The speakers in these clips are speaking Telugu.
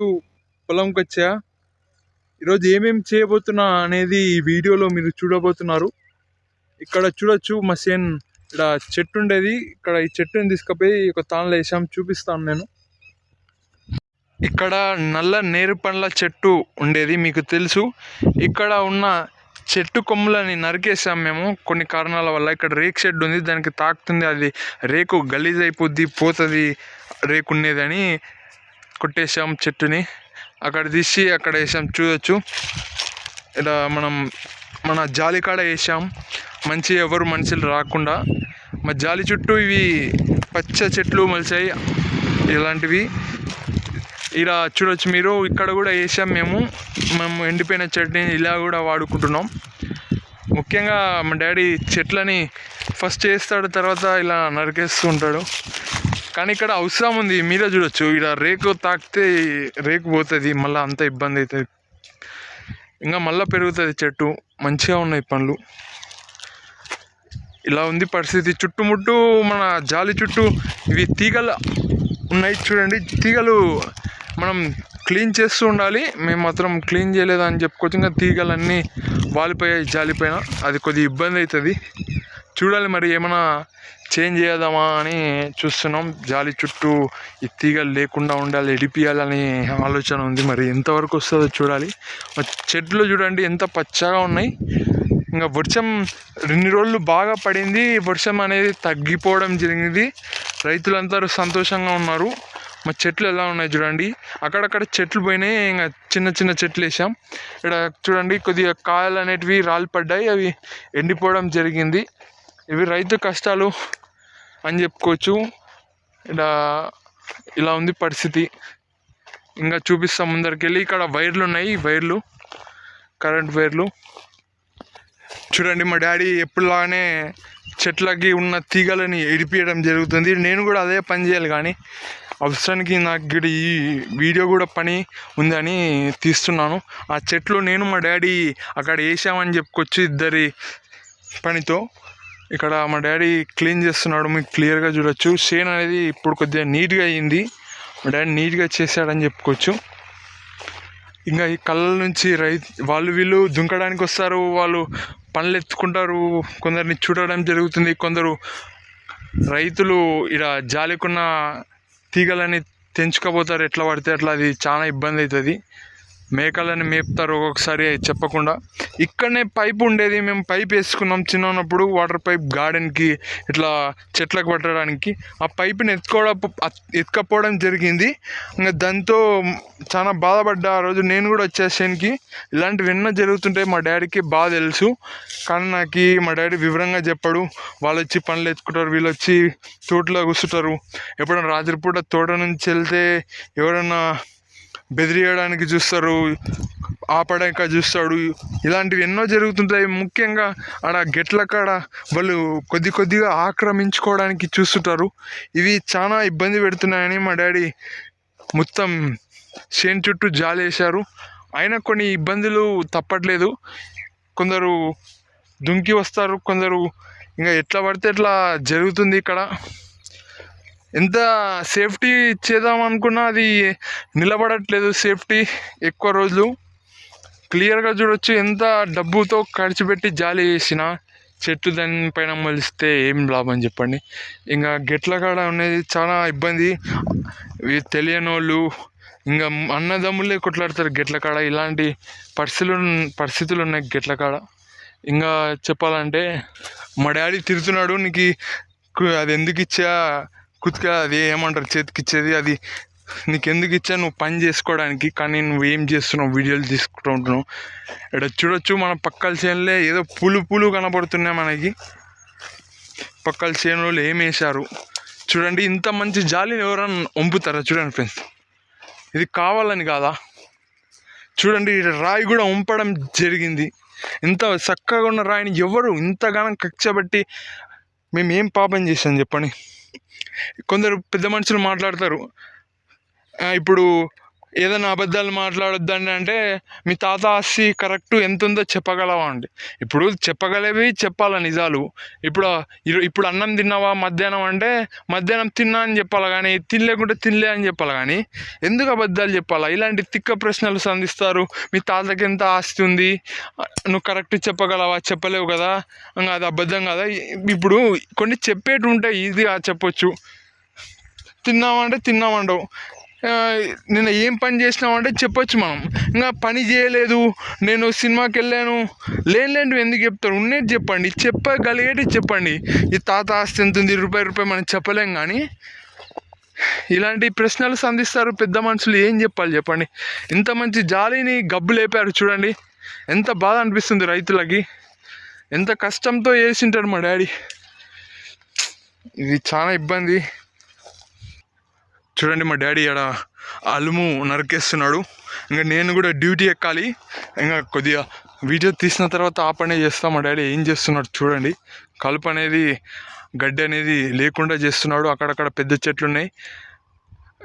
పొలంకి వచ్చా ఈరోజు ఏమేమి చేయబోతున్నా అనేది ఈ వీడియోలో మీరు చూడబోతున్నారు. ఇక్కడ చూడొచ్చు మా సేన్ ఇక్కడ చెట్టు ఉండేది ఇక్కడ ఈ చెట్టుని తీసుకుపోయి ఒక తానులో వేసాం చూపిస్తాను నేను. ఇక్కడ నల్ల నేరు పండ్ల చెట్టు ఉండేది మీకు తెలుసు. ఇక్కడ ఉన్న చెట్టు కొమ్ములని నరికేసాం మేము. కొన్ని కారణాల వల్ల ఇక్కడ రేక్ షెడ్ ఉంది దానికి తాకుతుంది. అది రేకు గలీజ్ అయిపోద్ది పోతుంది రేకు ఉండేదని కొట్టేసాం చెట్టుని. అక్కడ తీసి అక్కడ వేసాం. చూడొచ్చు. ఇలా మనం మన జాలి కాడ వేసాం. మంచి ఎవరు మనుషులు రాకుండా. మా జాలి చుట్టూ ఇవి పచ్చ చెట్లు మొలిచాయి. ఇలాంటివి. ఇలా చూడొచ్చు మీరు. ఇక్కడ కూడా వేసాం మేము. మేము ఎండిపోయిన చెట్టుని ఇలా కూడా వాడుకుంటున్నాం. ముఖ్యంగా మా డాడీ చెట్లని ఫస్ట్ చేస్తాడు తర్వాత ఇలా నరికేస్తూ ఉంటాడు. కానీ ఇక్కడ అవసరం ఉంది. మీరే చూడొచ్చు. ఇక్కడ రేకు తాకితే రేకు పోతుంది. మళ్ళీ అంత ఇబ్బంది అవుతుంది ఇంకా మళ్ళీ పెరుగుతుంది చెట్టు. మంచిగా ఉన్నాయి పండ్లు. ఇలా ఉంది పరిస్థితి. చుట్టుముట్టు మన జాలి చుట్టూ ఇవి తీగలు ఉన్నాయి చూడండి. తీగలు మనం క్లీన్ చేస్తూ ఉండాలి. మేము మాత్రం క్లీన్ చేయలేదని చెప్పుకోవచ్చు. ఇంకా తీగలన్నీ వాలిపోయాయి జాలిపోయిన. అది కొద్దిగా ఇబ్బంది అవుతుంది. చూడాలి మరి ఏమైనా చేంజ్ చేద్దామా అని చూస్తున్నాం. జాలి చుట్టూ ఈ తీగలు లేకుండా ఉండాలి ఎడిపియాలని ఆలోచన ఉంది మరి. ఎంతవరకు వస్తుందో చూడాలి. చెట్లు చూడండి ఎంత పచ్చగా ఉన్నాయి. ఇంకా వర్షం రెండు రోజులు బాగా పడింది. వర్షం అనేది తగ్గిపోవడం జరిగింది. రైతులందరూ సంతోషంగా ఉన్నారు. మా చెట్లు ఎలా ఉన్నాయి చూడండి. అక్కడక్కడ చెట్లు పోయినాయి. ఇంకా చిన్న చిన్న చెట్లు వేసాం. ఇక్కడ చూడండి కొద్దిగా కాయలు అనేటివి రాలి పడ్డాయి అవి ఎండిపోవడం జరిగింది. ఇవి రైతు కష్టాలు అని చెప్పుకోవచ్చు. ఇలా ఇలా ఉంది పరిస్థితి. ఇంకా చూపిస్తాం ముందరికి వెళ్ళి. ఇక్కడ వైర్లు ఉన్నాయి. వైర్లు. కరెంట్ వైర్లు. చూడండి మా డాడీ ఎప్పుడులాగానే చెట్లకి ఉన్న తీగలని ఎడిపియడం జరుగుతుంది. నేను కూడా అదే పని చేయాలి కానీ అవసరానికి నాకు ఇక్కడ ఈ వీడియో కూడా పని ఉందని తీస్తున్నాను. ఆ చెట్లు నేను మా డాడీ అక్కడ వేసామని చెప్పుకొచ్చి ఇద్దరి పనితో. ఇక్కడ మా డాడీ క్లీన్ చేస్తున్నాడు మీకు క్లియర్గా చూడొచ్చు. షేన్ అనేది ఇప్పుడు కొద్దిగా నీట్గా అయ్యింది మా డాడీ నీట్గా చేశాడని చెప్పుకోవచ్చు. ఇంకా ఈ కళ్ళ నుంచి రై వాళ్ళు వీళ్ళు దుంకడానికి వస్తారు వాళ్ళు పనులు ఎత్తుకుంటారు కొందరిని చూడడం జరుగుతుంది. కొందరు రైతులు ఇక్కడ జాలికున్న తీగలని తెంచుకపోతారు ఎట్లా పడితే అట్లా. అది చాలా ఇబ్బంది అవుతుంది. మేకలని మేపుతారు ఒక్కొక్కసారి చెప్పకుండా. ఇక్కడనే పైప్ ఉండేది మేము పైప్ వేసుకున్నాం చిన్న ఉన్నప్పుడు వాటర్ పైప్ గార్డెన్కి ఇట్లా చెట్లకు పట్టడానికి. ఆ పైప్ని ఎత్తుకోవడం ఎత్తుకపోవడం జరిగింది. ఇంకా దాంతో చాలా బాధపడ్డా ఆ రోజు నేను కూడా వచ్చేసానికి ఇలాంటివి ఎన్నో జరుగుతుంటాయి మా డాడీకి బాగా తెలుసు. కానీ నాకు మా డాడీ వివరంగా చెప్పాడు. వాళ్ళు వచ్చి పనులు ఎత్తుకుంటారు వీళ్ళు వచ్చి తోటలో కూర్చుంటారు. ఎప్పుడైనా రాత్రిపూట తోట నుంచి వెళ్తే ఎవరైనా బెదిరియడానికి చూస్తారు ఆపడానికి చూస్తాడు. ఇలాంటివి ఎన్నో జరుగుతుంటాయి. ముఖ్యంగా ఆడ గెట్ల కాడ వాళ్ళు కొద్ది కొద్దిగా ఆక్రమించుకోవడానికి చూస్తుంటారు. ఇవి చాలా ఇబ్బంది పెడుతున్నాయని మా డాడీ మొత్తం చేను చుట్టూ జాలేశారు. అయినా కొన్ని ఇబ్బందులు తప్పట్లేదు. కొందరు దుంకి వస్తారు కొందరు ఇంకా ఎట్లా పడితే ఎట్లా జరుగుతుంది ఇక్కడ. ఎంత సేఫ్టీ ఇచ్చేద్దాం అనుకున్నా అది నిలబడట్లేదు సేఫ్టీ ఎక్కువ రోజులు. క్లియర్గా చూడొచ్చు ఎంత డబ్బుతో ఖర్చు పెట్టి జాలి చేసిన చెట్టు దానిపైన మలిస్తే ఏం లాభం చెప్పండి. ఇంకా గెట్ల కాడ అనేది చాలా ఇబ్బంది. తెలియని వాళ్ళు ఇంకా అన్నదమ్ములే కొట్లాడతారు గెట్ల కాడ. ఇలాంటి పరిస్థితులు పరిస్థితులు ఉన్నాయి గెట్ల కాడ. ఇంకా చెప్పాలంటే మా డాడీ తిడుతున్నాడు నీకు అది ఎందుకు ఇచ్చా? కుతిక అది ఏమంటారు? చేతికి ఇచ్చేది అది నీకెందుకు ఇచ్చా? నువ్వు పని చేసుకోవడానికి కానీ నువ్వు ఏం చేస్తున్నావు? వీడియోలు తీసుకుంటున్నావు ఇక్కడ చూడొచ్చు మన పక్కల చేనులే ఏదో పులు పులు కనబడుతున్నాయి మనకి. పక్కల చేనులో ఏం వేశారు? చూడండి ఇంత మంచి జాలిని ఎవరైనా వంపుతారా? చూడండి ఫ్రెండ్స్. ఇది కావాలని కాదా? చూడండి రాయి కూడా వంపడం జరిగింది. ఇంత చక్కగా ఉన్న రాయిని ఎవరు ఇంతగానం కక్షబట్టి మేము ఏం పాపం చేసాం చెప్పండి? కొందరు పెద్ద మనుషులు మాట్లాడతారు. ఇప్పుడు ఏదైనా అబద్ధాలు మాట్లాడొద్దండి అంటే మీ తాత ఆస్తి కరెక్ట్ ఎంత ఉందో చెప్పగలవా అండి ఇప్పుడు చెప్పగలవి చెప్పాలా నిజాలు. ఇప్పుడు ఇప్పుడు అన్నం తిన్నావా? మధ్యాహ్నం అంటే మధ్యాహ్నం తిన్నా అని చెప్పాలి కానీ తినలేకుంటే తినలే అని చెప్పాలి కానీ ఎందుకు అబద్ధాలు చెప్పాలా? ఇలాంటి తిక్క ప్రశ్నలు సంధిస్తారు. మీ తాతకి ఎంత ఆస్తి ఉంది? నువ్వు కరెక్ట్ చెప్పగలవా? చెప్పలేవు కదా? అది అబద్ధం కదా? ఇప్పుడు కొన్ని చెప్పేటి ఉంటాయి ఈజీగా చెప్పొచ్చు. తిన్నామంటే తిన్నామండవు నిన్న ఏం పని చేసినామంటే చెప్పొచ్చు మనం. ఇంకా పని చేయలేదు నేను సినిమాకి వెళ్ళాను లేని లేనివి ఎందుకు చెప్తారు? ఉన్నది చెప్పండి. చెప్పగలిగేటి చెప్పండి. ఈ తాత ఆస్తి ఎంత ఉంది? రూపాయి రూపాయి మనం చెప్పలేం కానీ. ఇలాంటి ప్రశ్నలు సంధిస్తారు పెద్ద మనుషులు. ఏం చెప్పాలి చెప్పండి? ఇంత మంచి జాలీని గబ్బు లేపారు చూడండి. ఎంత బాధ అనిపిస్తుంది రైతులకి. ఎంత కష్టంతో వేసింటాడు మా డాడీ. ఇది చాలా ఇబ్బంది. చూడండి మా డాడీ ఆడ అలుము నరికేస్తున్నాడు ఇంకా నేను కూడా డ్యూటీ ఎక్కాలి ఇంకా కొద్దిగా వీడియో తీసిన తర్వాత ఆ పనే చేస్తా మా డాడీ ఏం చేస్తున్నాడు చూడండి కలుపు అనేది గడ్డి అనేది లేకుండా చేస్తున్నాడు అక్కడక్కడ పెద్ద చెట్లు ఉన్నాయి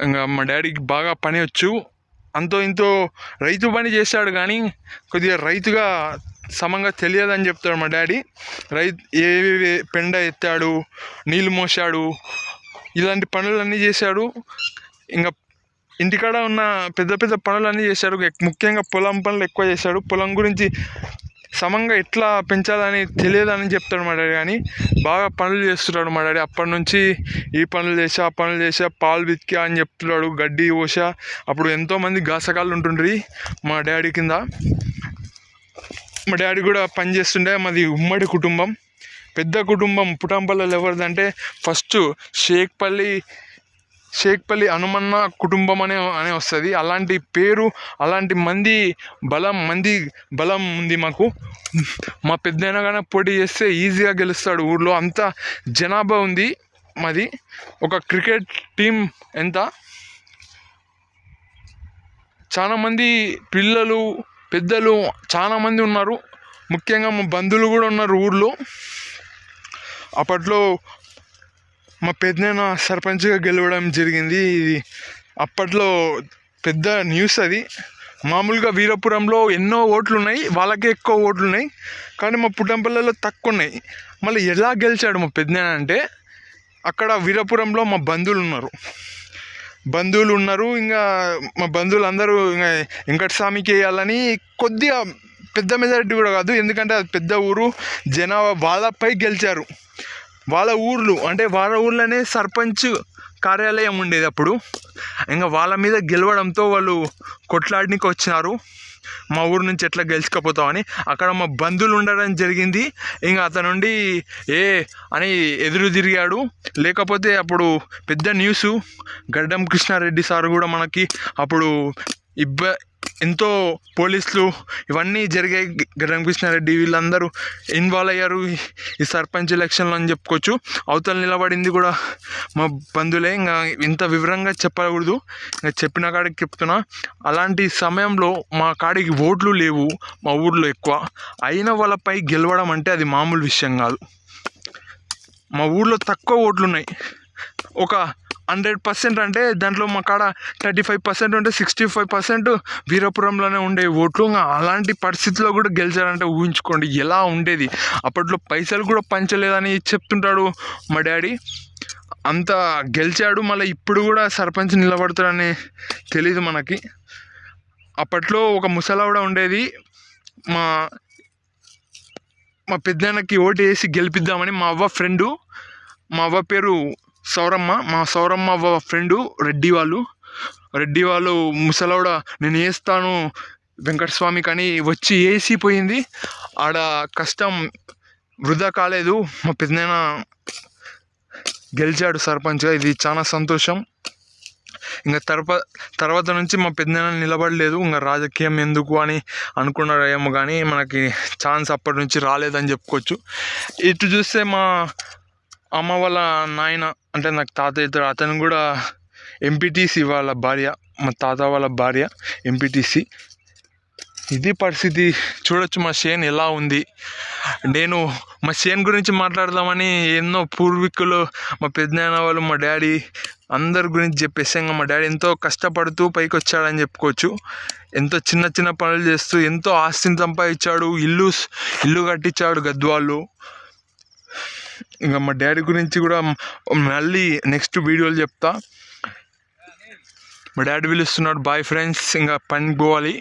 ఇంకా మా డాడీకి బాగా పని వచ్చు అంతో ఇంతో రైతు పని చేశాడు కానీ కొద్దిగా రైతుగా సమంగా తెలియదని చెప్తాడు మా డాడీ రైతు ఏ పెండ ఎత్తాడు నీళ్ళు మోసాడు ఇలాంటి పనులన్నీ చేశాడు. ఇంకా ఇంటికాడ ఉన్న పెద్ద పెద్ద పనులన్నీ చేశాడు. ముఖ్యంగా పొలం పనులు ఎక్కువ చేశాడు. పొలం గురించి సమంగా ఎట్లా పెంచాలని తెలియదని చెప్తాడు మా డాడీ. కానీ బాగా పనులు చేస్తున్నాడు మా డాడీ. అప్పటి నుంచి ఈ పనులు చేసా ఆ పనులు చేసా పాలు బితికా అని చెప్తున్నాడు. గడ్డి పోసా. అప్పుడు ఎంతోమంది గాసగాళ్ళు ఉంటుండ్రి మా డాడీ కింద. మా డాడీ కూడా పని చేస్తుండే. మాది ఉమ్మడి కుటుంబం. పెద్ద కుటుంబం పుటంపల్లిలో ఎవరిదంటే ఫస్ట్ షేక్పల్లి షేక్పల్లి హనుమన్న కుటుంబం అనే అనే వస్తుంది. అలాంటి పేరు అలాంటి మంది బలం మంది బలం ఉంది మాకు. మా పెద్దయినా కానీ పోటీ చేస్తే ఈజీగా గెలుస్తాడు ఊర్లో. అంత జనాభా ఉంది మాది. ఒక క్రికెట్ టీం ఎంత? చాలామంది పిల్లలు పెద్దలు చాలామంది ఉన్నారు. ముఖ్యంగా మా బంధువులు కూడా ఉన్నారు ఊర్లో. అప్పట్లో మా పెద్దనాన్న సర్పంచ్గా గెలవడం జరిగింది. ఇది అప్పట్లో పెద్ద న్యూస్ అది. మామూలుగా వీరపురంలో ఎన్నో ఓట్లు ఉన్నాయి వాళ్ళకే ఎక్కువ ఓట్లు ఉన్నాయి కానీ మా పుట్టంపల్లలో తక్కువ ఉన్నాయి మళ్ళీ ఎలా గెలిచాడు మా పెద్దనాన్న అంటే అక్కడ వీరపురంలో మా బంధువులు ఉన్నారు. బంధువులు ఉన్నారు ఇంకా మా బంధువులు అందరూ ఇంకా వెంకటస్వామికి వేయాలని కొద్దిగా పెద్ద మెజారిటీ కూడా కాదు. ఎందుకంటే అది పెద్ద ఊరు. జనాభా వాళ్ళపై గెలిచారు. వాళ్ళ ఊర్లు అంటే వాళ్ళ ఊర్లోనే సర్పంచ్ కార్యాలయం ఉండేది అప్పుడు. ఇంకా వాళ్ళ మీద గెలవడంతో వాళ్ళు కొట్లాడడానికి వచ్చినారు. మా ఊరు నుంచి ఎట్లా గెలుచుకపోతామని. అక్కడ మా బంధువులు ఉండడం జరిగింది. ఇంకా అతనుండి ఏ అని ఎదురు తిరిగాడు. లేకపోతే అప్పుడు పెద్ద న్యూస్ గడ్డం కృష్ణారెడ్డి సార్ కూడా మనకి అప్పుడు ఇబ్బ ఎంతో పోలీసులు ఇవన్నీ జరిగాయి. గడ్డం కృష్ణారెడ్డి వీళ్ళందరూ ఇన్వాల్వ్ అయ్యారు. ఈ- ఈ సర్పంచ్ ఎలక్షన్లో అని చెప్పుకోవచ్చు. అవతల నిలబడింది కూడా మా బంధువులే. ఇంకా ఇంత వివరంగా చెప్పకూడదు. ఇంకా చెప్పిన కాడికి చెప్తున్నా. అలాంటి సమయంలో మా కాడికి ఓట్లు లేవు. మా ఊర్లో ఎక్కువ. అయిన వాళ్ళపై గెలవడం అంటే అది మామూలు విషయం కాదు. మా ఊర్లో తక్కువ ఓట్లు ఉన్నాయి ఒక హండ్రెడ్ పర్సెంట్ అంటే దాంట్లో మా కాడ థర్టీ ఫైవ్ పర్సెంట్ ఉంటే సిక్స్టీ ఫైవ్ పర్సెంట్ వీరపురంలోనే ఉండే ఓట్లు. అలాంటి పరిస్థితిలో కూడా గెలిచారంటే ఊహించుకోండి ఎలా ఉండేది? అప్పట్లో పైసలు కూడా పంచలేదని చెప్తుంటాడు మా డాడీ. అంత గెలిచాడు మళ్ళీ ఇప్పుడు కూడా సర్పంచ్ నిలబడతాడని తెలీదు మనకి. అప్పట్లో ఒక ముసలావిడ ఉండేది మా మా పెద్దన్నకి ఓటు వేసి గెలిపిద్దామని మా అవ్వ ఫ్రెండు. మా అవ్వ పేరు సౌరమ్మ మా సౌరమ్మ ఫ్రెండు రెడ్డి వాళ్ళు. రెడ్డి వాళ్ళు ముసలావిడ నేను వేస్తాను వెంకటస్వామి కానీ వచ్చి వేసి పోయింది ఆడ కష్టం వృధా కాలేదు. మా పెద్దనాన్న గెలిచాడు సర్పంచ్గా. ఇది చాలా సంతోషం. ఇంకా తర్వా తర్వాత నుంచి మా పెద్దనాన్న నిలబడలేదు. ఇంకా రాజకీయం ఎందుకు అని అనుకున్నారు ఏమో కానీ మనకి ఛాన్స్ అప్పటి నుంచి రాలేదని చెప్పుకోవచ్చు. ఇటు చూస్తే మా అమ్మ వాళ్ళ నాయన అంటే నాకు తాత ఇద్దరు అతను కూడా ఎంపీటీసీ వాళ్ళ భార్య మా తాత వాళ్ళ భార్య ఎంపీటీసీ ఇది పరిస్థితి. చూడొచ్చు మా షేన్ ఎలా ఉంది. నేను మా షేన్ గురించి మాట్లాడదామని ఎన్నో పూర్వీకులు మా పెద్దనాన్న వాళ్ళు మా డాడీ అందరి గురించి చెప్పేసి మా డాడీ ఎంతో కష్టపడుతూ పైకి వచ్చాడని చెప్పుకోవచ్చు. ఎంతో చిన్న చిన్న పనులు చేస్తూ ఎంతో ఆస్తిని సంపాదించాడు. ఇల్లు ఇల్లు కట్టించాడు గద్వాళ్ళు ఇంకా మా డాడీ గురించి కూడా మళ్ళీ నెక్స్ట్ వీడియోలు చెప్తా. మా డాడీ పిలుస్తున్నాడు బాయ్ ఫ్రెండ్స్ ఇంకా పనికి పోవాలి.